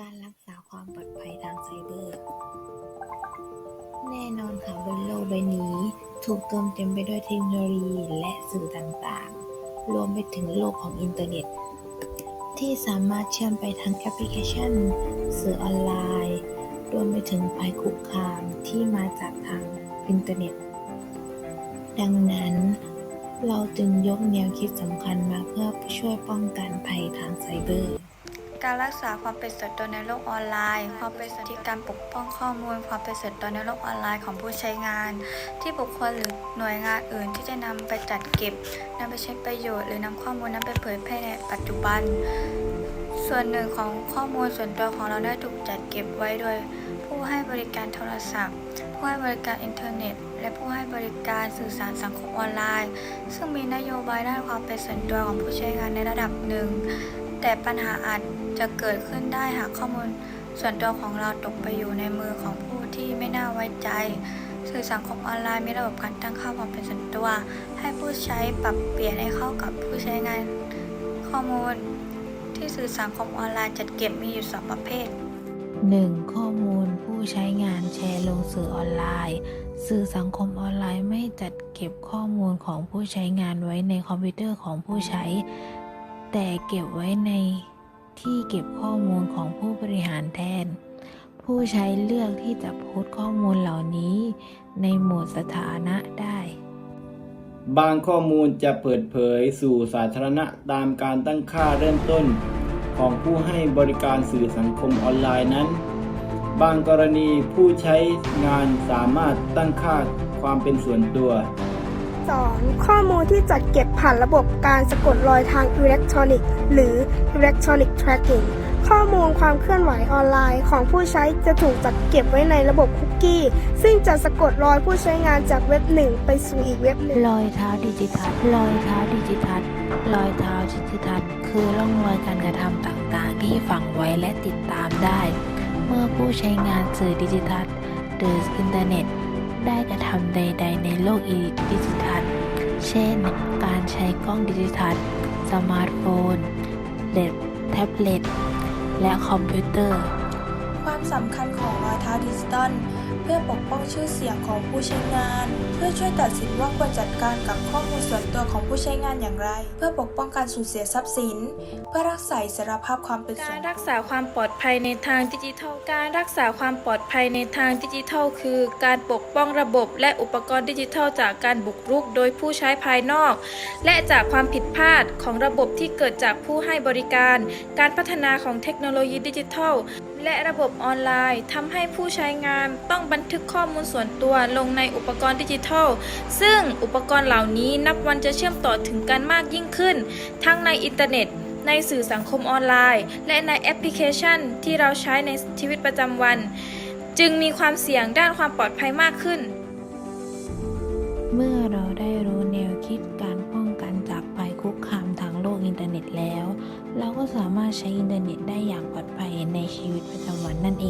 การรักษาความปลอดภัยทางไซเบอร์ แน่นอนค่ะบนโลกใบนี้ ถูกเติมเต็มไปด้วยเทคโนโลยีและสื่อต่างๆ รวมไปถึงโลกของอินเทอร์เน็ต ที่สามารถเชื่อมไปทั้งแอปพลิเคชัน สื่อออนไลน์ รวมไปถึงภัยคุกคามที่มาจากทางอินเทอร์เน็ต ดังนั้นเราจึงยกแนวคิดสำคัญมาเพื่อช่วยป้องกันภัยทางไซเบอร์ การรักษาความเป็นส่วนตัวในโลกออนไลน์ ความเป็นส่วนที่การปกป้องข้อมูล ความเป็นส่วนตัวในโลกออนไลน์ของผู้ใช้งาน ที่บุคคลหรือหน่วยงานอื่นที่จะนำไปจัดเก็บนำไปใช้ประโยชน์ หรือนำข้อมูลนั้นไปเผยแพร่ในปัจจุบัน ส่วนหนึ่งของข้อมูลส่วนตัวของเราได้ถูกจัดเก็บไว้โดย ผู้ให้บริการโทรศัพท์ ผู้ให้บริการอินเทอร์เน็ต และผู้ให้บริการสื่อสารสังคมออนไลน์ ซึ่งมีนโยบายด้านความเป็นส่วนตัวของผู้ใช้งานในระดับหนึ่ง แต่ปัญหาอาจจะเกิดขึ้นได้หากข้อมูลส่วนตัวของเราตกไปอยู่ในมือของผู้ที่ไม่น่าไว้ใจ สื่อสังคมออนไลน์มีระบบการตั้งค่าความเป็นส่วนตัว ให้ผู้ใช้ปรับเปลี่ยนให้เข้ากับผู้ใช้งานข้อมูล ที่สื่อสังคมออนไลน์จัดเก็บมีอยู่สองประเภท 1. ข้อมูลผู้ใช้งานแชร์ลงสื่อออนไลน์ สื่อสังคมออนไลน์ไม่จัดเก็บข้อมูลของผู้ใช้งานไว้ในคอมพิวเตอร์ของผู้ใช้ แต่เก็บไว้ในที่เก็บข้อมูลของผู้บริหารแทน ผู้ใช้เลือกที่จะโพสต์ข้อมูลเหล่านี้ ในหมวดสถานะได้ บางข้อมูลจะเปิดเผยสู่สาธารณะตามการตั้งค่าเริ่มต้น ของผู้ให้บริการสื่อสังคมออนไลน์นั้น บางกรณีผู้ใช้งานสามารถตั้งค่าความเป็นส่วนตัว 2. ข้อมูลที่จัดเก็บผ่านระบบการสะกดรอยทางอิเล็กทรอนิกส์หรือ Electronic Tracking ข้อมูลความเคลื่อนไหวออนไลน์ของผู้ใช้จะถูกจัดเก็บไว้ในระบบคุกกี้ ซึ่งจะสะกดรอยผู้ใช้งานจากเว็บหนึ่งไปสู่อีกเว็บหนึ่งรอยเท้าดิจิทัลรอยเท้าดิจิทัลรอยเท้าดิจิทัลคือร่องรอยการกระทำต่างๆ ที่ฝังไว้และติดตามได้ เมื่อผู้ใช้งานสื่อดิจิทัลหรืออินเทอร์เน็ต ได้กระทำใด ๆ ในโลกดิจิทัล เช่น การใช้กล้องดิจิทัล สมาร์ทโฟนเล็บแท็บเล็ต และคอมพิวเตอร์ ความสำคัญของรอยเท้าดิจิตอล พื่อปกป้องชื่อเสียงของผู้ใช้งาน เพื่อช่วยตัดสินว่าควรจัดการกับข้อมูลส่วนตัวของผู้ใช้งานอย่างไร เพื่อปกป้องการสูญเสียทรัพย์สิน เพื่อรักษาอิสรภาพความเป็นส่กาวนรตัวรักษาความปลอดภัยในทางดิจิทัล การรักษาความปลอดภัยในทางดิจิทัล คือ การปกป้องระบบและอุปกรณ์ดิจิทัล จากการบุกรุกโดยผู้ใช้ภายนอก และจากความผิดพลาดของระบบที่เกิดจากผู้ให้บริการ การพัฒนาของเทคโนโลยีดิจิทัล และระบบออนไลน์ทำให้ผู้ใช้งานต้องบันทึกข้อมูลส่วนตัวลงในอุปกรณ์ดิจิทัล ซึ่งอุปกรณ์เหล่านี้นับวันจะเชื่อมต่อถึงกันมากยิ่งขึ้น ทั้งในอินเทอร์เน็ต ในสื่อสังคมออนไลน์ และในแอปพลิเคชันที่เราใช้ในชีวิตประจำวัน จึงมีความเสี่ยงด้านความปลอดภัยมากขึ้น เมื่อเราได้รู้แนวคิดการป้องกันจากภัยคุกคามทางโลกอินเทอร์เน็ตแล้ว เราก็สามารถใช้อินเทอร์ ชีวิตประจำวันนั่นเอง